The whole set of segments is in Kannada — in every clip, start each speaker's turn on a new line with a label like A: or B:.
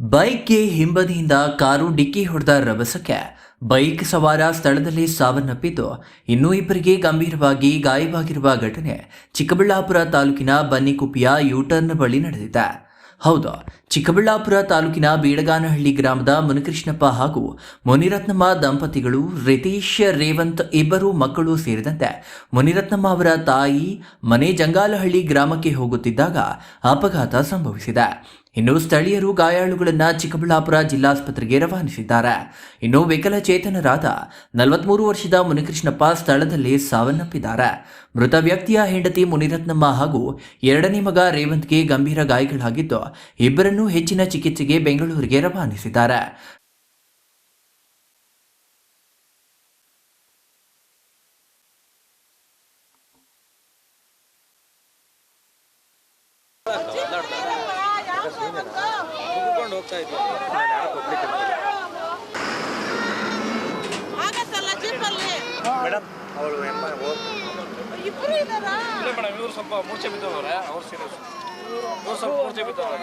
A: ಬೈಕ್ಗೆ ಹಿಂಬದಿಯಿಂದ ಕಾರು ಡಿಕ್ಕಿ ಹೊಡೆದ ರಭಸಕ್ಕೆ ಬೈಕ್ ಸವಾರ ಸ್ಥಳದಲ್ಲಿ ಸಾವನ್ನಪ್ಪಿದ್ದು, ಇನ್ನೂ ಇಬ್ಬರಿಗೆ ಗಂಭೀರವಾಗಿ ಗಾಯವಾಗಿರುವ ಘಟನೆ ಚಿಕ್ಕಬಳ್ಳಾಪುರ ತಾಲೂಕಿನ ಬನ್ನಿಕುಪ್ಪಿಯ ಯೂಟರ್ನ್ ಬಳಿ ನಡೆದಿದೆ. ಹೌದು, ಚಿಕ್ಕಬಳ್ಳಾಪುರ ತಾಲೂಕಿನ ಬೀಡಗಾನಹಳ್ಳಿ ಗ್ರಾಮದ ಮುನಿಕೃಷ್ಣಪ್ಪ ಹಾಗೂ ಮುನಿರತ್ನಮ್ಮ ದಂಪತಿಗಳು ರಿತೀಶ್, ರೇವಂತ್ ಇಬ್ಬರು ಮಕ್ಕಳು ಸೇರಿದಂತೆ ಮುನಿರತ್ನಮ್ಮ ಅವರ ತಾಯಿ ಮನೆ ಜಂಗಾಲಹಳ್ಳಿ ಗ್ರಾಮಕ್ಕೆ ಹೋಗುತ್ತಿದ್ದಾಗ ಅಪಘಾತ ಸಂಭವಿಸಿದೆ. ಇನ್ನು ಸ್ಥಳೀಯರು ಗಾಯಾಳುಗಳನ್ನ ಚಿಕ್ಕಬಳ್ಳಾಪುರ ಜಿಲ್ಲಾಸ್ಪತ್ರೆಗೆ ರವಾನಿಸಿದ್ದಾರೆ. ಇನ್ನು ವಿಕಲಚೇತನರಾದ ನಲವತ್ಮೂರು ವರ್ಷದ ಮುನಿಕೃಷ್ಣಪ್ಪ ಸ್ಥಳದಲ್ಲಿ ಸಾವನ್ನಪ್ಪಿದ್ದಾರೆ. ಮೃತ ವ್ಯಕ್ತಿಯ ಹೆಂಡತಿ ಮುನಿರತ್ನಮ್ಮ ಹಾಗೂ ಎರಡನೇ ಮಗ ರೇವಂತ್ಗೆ ಗಂಭೀರ ಗಾಯಗಳಾಗಿದ್ದು, ಇಬ್ಬರನ್ನೂ ಹೆಚ್ಚಿನ ಚಿಕಿತ್ಸೆಗೆ ಬೆಂಗಳೂರಿಗೆ ರವಾನಿಸಿದ್ದಾರೆ.
B: ಕುತ್ಕೊಂಡು ಹೋಗ್ತಾ ಇದ್ವಿ
C: ಆಗತ್ತಲ್ಲ ಜೀಪಲ್ಲಿ
B: ಮೇಡಮ್ ಅವಳು ಮೇಡಮ್ ಇವ್ರು ಸ್ವಲ್ಪ ಮೂರ್ಛೆ ಬಿದ್ದವ್ರೆ ಅವ್ರು ಸೀರಿಯಸ್ ಇವ್ರು ಸ್ವಲ್ಪ ಮೂರ್ಛೆ ಬಿದ್ದವ್ರೆ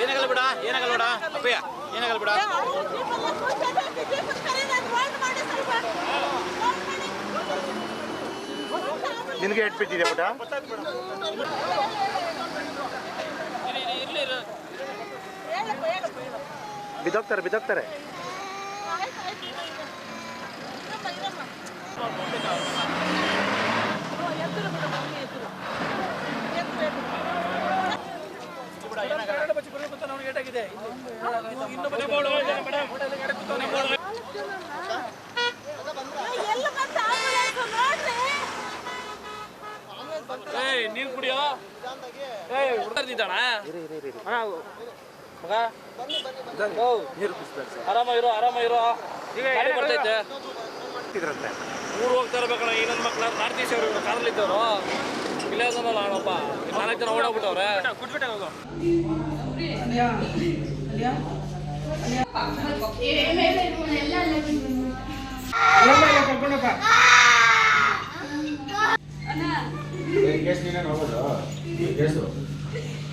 B: ಏನಾಗಲ್ಲ ಬಿಡ ಏನಾಗಲ್ಲ ಬಿಡ ಅಪ್ಪಯ್ಯ ಏನಾಗಲ್ಲ ಬಿಡ
C: ಅವ್ರು ಜೀಪಲ್ಲಿ ಕೂತ್ಕೊಂಡು ಜೀಪಲ್ಲಿ ಕರೀರಿ, ಅದು hold ಮಾಡಿ ಸ್ವಲ್ಪ. hold
D: ನಿನಗೆ ಬಿದ್ದಿದೆ ಪುಟ? ಬಿದ್ದೋಗ್ತಾರೆ ಬಿದ್ದೋಗ್ತಾರೆ.
C: ಆಯ್ತು
B: ಹುಡುಗರ್ದಿದ್ದಾಣ ಮಗ? ಓ ಆರಾಮ ಇರೋ ಆರಾಮ ಇರೋ. ಈಗ ಗಾಡಿ ಬರ್ತೈತೆ? ಊರು ಹೋಗ್ತಾ ಇರ್ಬೇಕಣ್ಣ ಇನ್ನೊಂದು ನನ್ನ ಮಕ್ಳು ನಾರ್ತ್ ಈಸ್ಟ್ ಅವರು ಕಾರಲ್ಲಿ ಇದ್ದವರು ಇಲ್ಲೇ ಅದನ್ನಲ್ಲ ಅಣ್ಣಪ್ಪ. ನಾಲ್ಕು ಜನ ಓಡಾಗ್ಬಿಟ್ಟವ್ರೆ. ಕುಟ್ಬಿಟ್ಟೆ ಹೋಗು.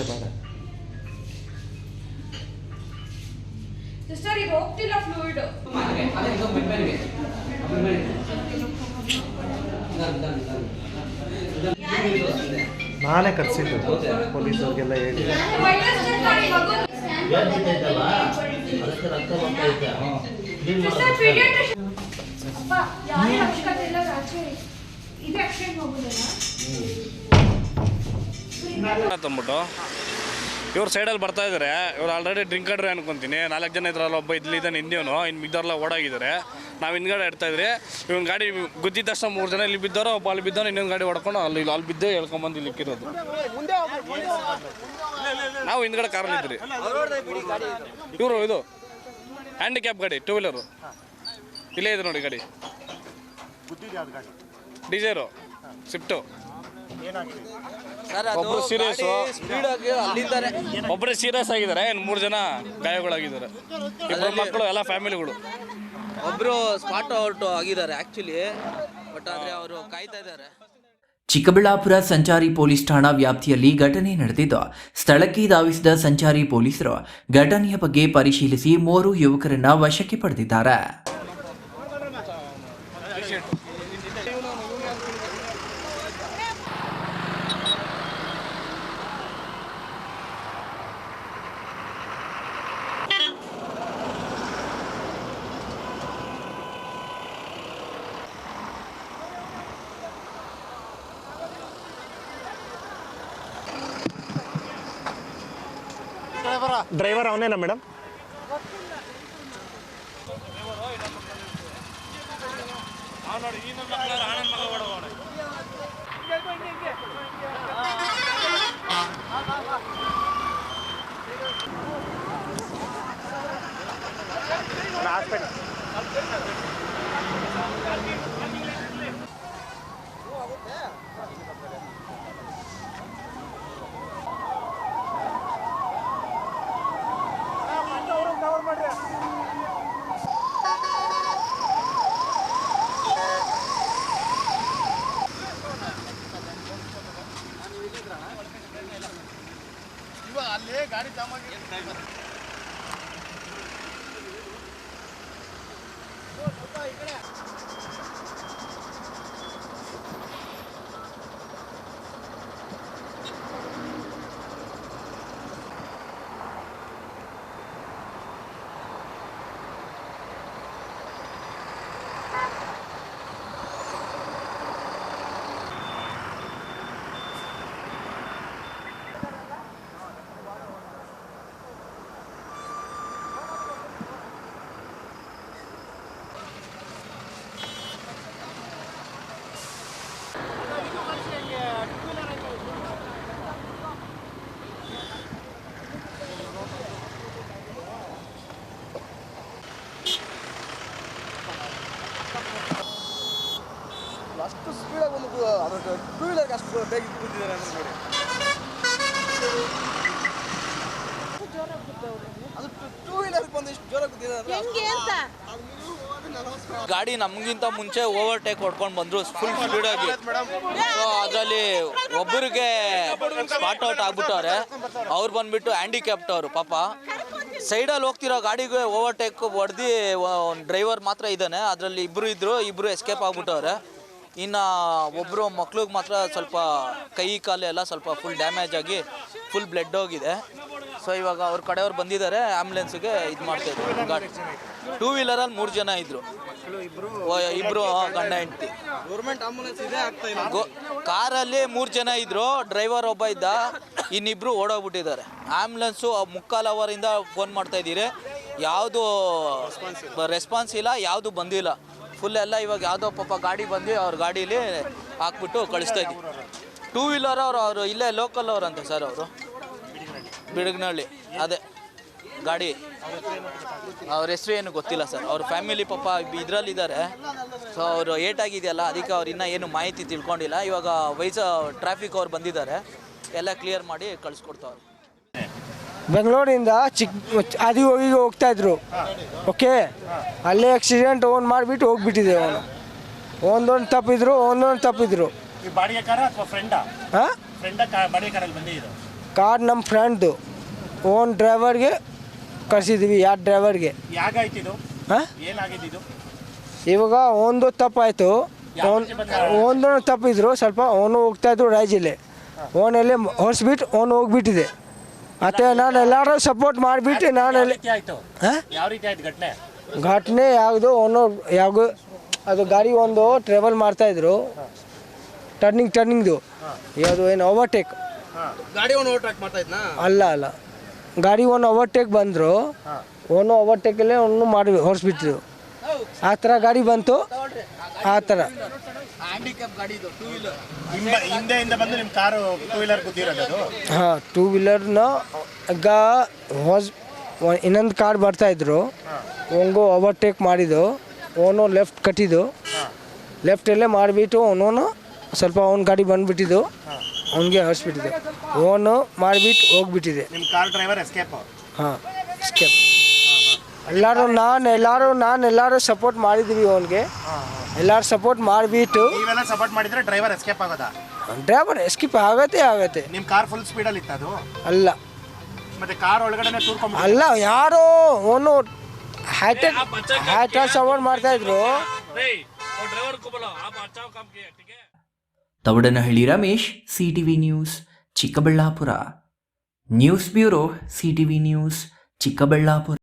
D: ಕಡೆ ಬೇಡ
E: ಸಿಸ್ಟರ್ ಇದು ಹೋಗ್ತಿಲ್ಲ ಫ್ಲೂಯಿಡ್
D: ನಾನೇ ಕರ್ಸಿದ್ದು. ಪೊಲೀಸವ್ರಿಗೆಲ್ಲ ಹೇಳಿ.
E: ಇದೆ ಮಗು ಸಿಸ್ಟರ್ ಪೀಡಿಯಾಟ್ರಿಷಿಯನ್ ಅಪ್ಪ ಯಾರೇ ಅವಶ್ಯಕತೆ ಇಲ್ಲ ಆಚೆ ಇದು. ಆಕ್ಷನ್ ಹೋಗೋದಲ್ಲ?
B: ತಂದ್ಬಿಟ್ಟು. ಇವ್ರ ಸೈಡಲ್ಲಿ ಬರ್ತಾ ಇದ್ದಾರೆ ಇವ್ರು ಆಲ್ರೆಡಿ ಡ್ರಿಂಕ್ ಆಡ್ರೆ ಅನ್ಕೊಂತೀನಿ. ನಾಲ್ಕು ಜನ ಇದ್ರಲ್ಲ ಒಬ್ಬ ಇದ್ಲಿದ್ದಾನೆ ಹಿಂದಿಯವನು ಇನ್ನು ಬಿದ್ದವ್ರಲ್ಲ ಓಡಾಗಿದ್ದಾರೆ. ನಾವು ಹಿಂದ್ಗಡೆ ಇಡ್ತಾ ಇದ್ರೆ ಇವನ್ ಗಾಡಿ ಗುದ್ದಿದ ತಕ್ಷಣ ಮೂರು ಜನ ಇಲ್ಲಿ ಬಿದ್ದವರು ಒಬ್ಬ ಅಲ್ಲಿ ಬಿದ್ದವನು ಇನ್ನೊಂದು ಗಾಡಿ ಹೊಡ್ಕೊಂಡು ಅಲ್ಲಿ ಅಲ್ಲಿ ಬಿದ್ದು ಹೇಳ್ಕೊಂಬಂದು ಇಲ್ಲಿ ಇಕ್ಕಿರೋದು. ನಾವು ಹಿಂದ್ಗಡೆ ಕಾರಲ್ಲಿ ಇದ್ರಿ. ಇವರು ಇದು ಹ್ಯಾಂಡಿಕ್ಯಾಪ್ ಗಾಡಿ ಟೂ ವೀಲರು ಇಲ್ಲೇ ಇದೆ ನೋಡಿ ಗಾಡಿ. ಡಿಸೈರು ಸ್ವಿಫ್ಟು ಒಬ್ರು ಸೀರಿಯಸ್ ಒಬ್ರು ಸೀರಿಯಸ್ ಆಗಿದ್ದಾರೆ. ಇನ್ನು ಮೂರು ಜನ ಗಾಯಗಳಾಗಿದ್ದಾರೆ. ಇಬ್ಬರು ಮಕ್ಕಳು ಎಲ್ಲ ಫ್ಯಾಮಿಲಿಗಳು.
F: ಒಬ್ರು ಸ್ಪಾಟ್ ಔಟ್ ಆಗಿದ್ದಾರೆ ಆಕ್ಚುಲಿ ಬಟ್ ಆದ್ರೆ ಅವರು ಕಾಯ್ತಾ ಇದ್ದಾರೆ.
A: ಚಿಕ್ಕಬಳ್ಳಾಪುರ ಸಂಚಾರಿ ಪೊಲೀಸ್ ಠಾಣಾ ವ್ಯಾಪ್ತಿಯಲ್ಲಿ ಘಟನೆ ನಡೆದಿದ್ದು ಸ್ಥಳಕ್ಕೆ ಧಾವಿಸಿದ ಸಂಚಾರಿ ಪೊಲೀಸರು ಘಟನೆಯ ಬಗ್ಗೆ ಪರಿಶೀಲಿಸಿ ಮೂವರು ಯುವಕರನ್ನ ವಶಕ್ಕೆ ಪಡೆದಿದ್ದಾರೆ.
D: ಡ್ರೈವರ್ ಅವನೇನಾ ಮೇಡಮ್
B: ಅವ್ನು ನೋಡಿ
F: ಅಷ್ಟು ಸ್ಪೀಡಾಗಿ ಒಂದು ಟೂ ವೀಲರ್ಗೆ ಅಷ್ಟು ಬೇಗ ಕೂತಿದ್ದಾರೆ ಅಂತ ನೋಡಿ. ಅದು ಟೂ ವೀಲರ್ಗೆ ಬಂದು ಇಷ್ಟು ಜೋರಾಗಿ ಕೂತಿದ್ದಾರೆ ಗಾಡಿ ನಮಗಿಂತ ಮುಂಚೆ ಓವರ್ಟೇಕ್ ಹೊಡ್ಕೊಂಡು ಬಂದ್ರು ಫುಲ್ ಸ್ಪೀಡಾಗಿ ಆಗಿ. ಅದರಲ್ಲಿ ಒಬ್ಬರಿಗೆ ಸ್ಪಾಟ್ ಔಟ್ ಆಗ್ಬಿಟ್ಟವ್ರೆ. ಅವ್ರು ಬಂದ್ಬಿಟ್ಟು ಹ್ಯಾಂಡಿಕ್ಯಾಪ್ಟ್ ಅವರು ಪಾಪ. ಸೈಡಲ್ಲಿ ಹೋಗ್ತಿರೋ ಗಾಡಿಗೆ ಓವರ್ಟೇಕ್ ಹೊಡೆದಿ ಒಂದು ಡ್ರೈವರ್ ಮಾತ್ರ ಇದ್ದಾನೆ. ಅದರಲ್ಲಿ ಇಬ್ಬರು ಇದ್ರು ಇಬ್ಬರು ಎಸ್ಕೇಪ್ ಆಗ್ಬಿಟ್ಟವ್ರೆ. ಇನ್ನು ಒಬ್ಬರು ಮಕ್ಳಿಗೆ ಮಾತ್ರ ಸ್ವಲ್ಪ ಕೈ ಕಾಲು ಎಲ್ಲ ಸ್ವಲ್ಪ ಫುಲ್ ಡ್ಯಾಮೇಜ್ ಆಗಿ ಫುಲ್ ಬ್ಲಡ್ ಹೋಗಿದೆ. ಸೊ ಇವಾಗ ಅವ್ರ ಕಡೆಯವ್ರು ಬಂದಿದ್ದಾರೆ ಆ್ಯಂಬುಲೆನ್ಸ್ಗೆ ಇದು ಮಾಡ್ತಾಯಿದ್ರು ಗಾಡಿ. ಟೂ ವೀಲರಲ್ಲಿ ಮೂರು ಜನ ಇದ್ರು. ಇಬ್ರು ಗಂಡ ಹೆಂಡತಿ. ಗೌರ್ಮೆಂಟ್ ಆಂಬುಲೆನ್ಸ್ ಇದೆ ಆಗ್ತಾ ಇಲ್ಲ. ಕಾರಲ್ಲಿ ಮೂರು ಜನ ಇದ್ರು ಡ್ರೈವರ್ ಒಬ್ಬ ಇದ್ದ ಇನ್ನಿಬ್ರು ಓಡೋಗ್ಬಿಟ್ಟಿದ್ದಾರೆ. ಆಂಬುಲೆನ್ಸು ಮುಕ್ಕಾಲು ಅವರಿಂದ ಫೋನ್ ಮಾಡ್ತಾ ಇದ್ದೀರಿ. ಯಾವುದು ರೆಸ್ಪಾನ್ಸ್ ಇಲ್ಲ ಯಾವುದು ಬಂದಿಲ್ಲ. ಫುಲ್ ಎಲ್ಲ ಇವಾಗ ಯಾವುದೋ ಪಾಪ ಗಾಡಿ ಬಂದು ಅವ್ರ ಗಾಡೀಲಿ ಹಾಕ್ಬಿಟ್ಟು ಕಳಿಸ್ತಾ ಇದ್ವಿ. ಟೂ ವೀಲರ್ ಅವರು ಅವರು ಇಲ್ಲೇ ಲೋಕಲ್ ಅವ್ರು ಅಂತ ಸರ್ ಅವರು. ಬಿಡಗ್ನಳ್ಳಿ, ಅದೇ ಗಾಡಿ. ಅವ್ರ ಹೆಸರು ಏನು ಗೊತ್ತಿಲ್ಲ ಸರ್ ಅವ್ರ ಫ್ಯಾಮಿಲಿ ಪಾಪ ಇದರಲ್ಲಿದ್ದಾರೆ. ಸೊ ಅವರು ಏಟಾಗಿದೆಯಲ್ಲ ಅದಕ್ಕೆ ಅವ್ರು ಇನ್ನೂ ಏನು ಮಾಹಿತಿ ತಿಳ್ಕೊಂಡಿಲ್ಲ. ಇವಾಗ ವೈಸ ಟ್ರಾಫಿಕ್ ಅವ್ರು ಬಂದಿದ್ದಾರೆ. ಎಲ್ಲ ಕ್ಲಿಯರ್ ಮಾಡಿ ಕಳಿಸ್ಕೊಡ್ತಾವ್ರೆ.
G: ಬೆಂಗಳೂರಿಂದ ಚಿಕ್ಕ ಅದಿ ಹೋಗಿ ಹೋಗ್ತಾ ಇದ್ರು. ಓಕೆ ಅಲ್ಲೇ ಆಕ್ಸಿಡೆಂಟ್ ಓನ್ ಮಾಡಿಬಿಟ್ಟು ಹೋಗ್ಬಿಟ್ಟಿದೆ ಅವನು. ಒಂದೊಂದು ತಪ್ಪಿದ್ರು ಒಂದೊಂದು ತಪ್ಪಿದ್ರು. ಹಾಂ? ಕಾರ್ ನಮ್ಮ ಫ್ರೆಂಡ್ದು ಓನ್ ಡ್ರೈವರ್ಗೆ ಕಳಿಸಿದ್ವಿ ಯಾರು ಡ್ರೈವರ್ಗೆ ಹಾಂ? ಇವಾಗ ಒಂದು ತಪ್ಪಾಯಿತು. ಒಂದೊಂದು ತಪ್ಪಿದ್ರು ಸ್ವಲ್ಪ ಅವನು ಹೋಗ್ತಾ ಇದ್ರು ರಾಜ್ಯಲ್ಲೇ ಓನಲ್ಲೇ ಹೊರಿಸ್ಬಿಟ್ಟು ಓನ್ ಹೋಗ್ಬಿಟ್ಟಿದೆ. ಮತ್ತು ನಾನು ಎಲ್ಲರೂ ಸಪೋರ್ಟ್ ಮಾಡಿಬಿಟ್ಟು ನಾನು
D: ಯಾವ ರೀತಿ ಆಯ್ತು? ಘಟನೆ?
G: ಘಟನೆ ಯಾವುದು ಅವನು ಯಾವ ಅದು ಗಾಡಿ ಒಂದು ಟ್ರಾವೆಲ್ ಮಾಡ್ತಾಯಿದ್ರು ಟರ್ನಿಂಗ್ ಟರ್ನಿಂಗ್ದು ಯಾವುದು ಏನು ಓವರ್ಟೇಕ್
F: ಗಾಡಿ ಒಂದು ಓವರ್ಟೇಕ್ ಮಾಡ್ತಾ ಇದ್ನಾ?
G: ಅಲ್ಲ ಅಲ್ಲ. ಗಾಡಿ ಒಂದು ಓವರ್ಟೇಕ್ ಬಂದರು. ಅವನು ಓವರ್ಟೇಕಲ್ಲೇ ಅವನು ಮಾಡಿ ಹೊರಿಸ್ಬಿಟ್ರು ಆ ಥರ ಗಾಡಿ ಬಂತು. ಆ ಥರ. ಹಾಂ ಟೂ ವೀಲರ್ನ ಈಗ ಹೊಸ ಇನ್ನೊಂದು ಕಾರ್ ಬರ್ತಾಯಿದ್ರು ಅವನಿಗೂ ಓವರ್ಟೇಕ್ ಮಾಡಿದ್ದು. ಓನು ಲೆಫ್ಟ್ ಕಟ್ಟಿದ್ದು. ಲೆಫ್ಟಲ್ಲೇ ಮಾಡಿಬಿಟ್ಟು ಅವನು ಸ್ವಲ್ಪ ಅವ್ನ ಗಾಡಿ ಬಂದುಬಿಟ್ಟಿದ್ದು. ಅವನಿಗೆ ಹರಿಸ್ಬಿಟ್ಟಿದ್ದು. ಓನು ಮಾಡಿಬಿಟ್ಟು ಹೋಗ್ಬಿಟ್ಟಿದೆ
D: ನಿಮ್ಮ ಕಾರ್ ಡ್ರೈವರ್ ಎಸ್ಕೇಪ್
G: ಹಾಂ ಸ್ಕೆಪ್ ಎಲ್ಲರೂ ನಾನು ಎಲ್ಲರೂ ನಾನು ಎಲ್ಲರೂ ಸಪೋರ್ಟ್ ಮಾಡಿದ್ದೀವಿ ಅವನಿಗೆ. ಎಲ್ಲರೂ ಸಪೋರ್ಟ್ ಮಾಡಿಬಿಟ್ಟು.
D: ಸಪೋರ್ಟ್ ಮಾಡಿದ್ರೆ ಡ್ರೈವರ್ ಎಸ್ಕೇಪ್ ಆಗೋದಾ?
G: ಡ್ರೈವರ್ ಎಸ್ಕೇಪ್ ಆಗತ್ತೆ ಆಗತ್ತೆ.
D: ನಿಮ್ ಕಾರ್ ಫುಲ್ ಸ್ಪೀಡಲ್ಲಿ ಇತ್ತು ಅದು?
G: ಅಲ್ಲ.
D: ಮತ್ತೆ ಕಾರ್ ಒಳಗಡೆ
G: ಅಲ್ಲ ಯಾರೋ ಅವನು ಹ್ಯಾಟ್ಯಾಕ್ ಸಪೋರ್ಟ್ ಮಾಡ್ತಾ ಇದ್ರು.
A: Taudanahalli Ramesh C TV news Chikkaballapur. News bureau C TV news Chikkaballapur.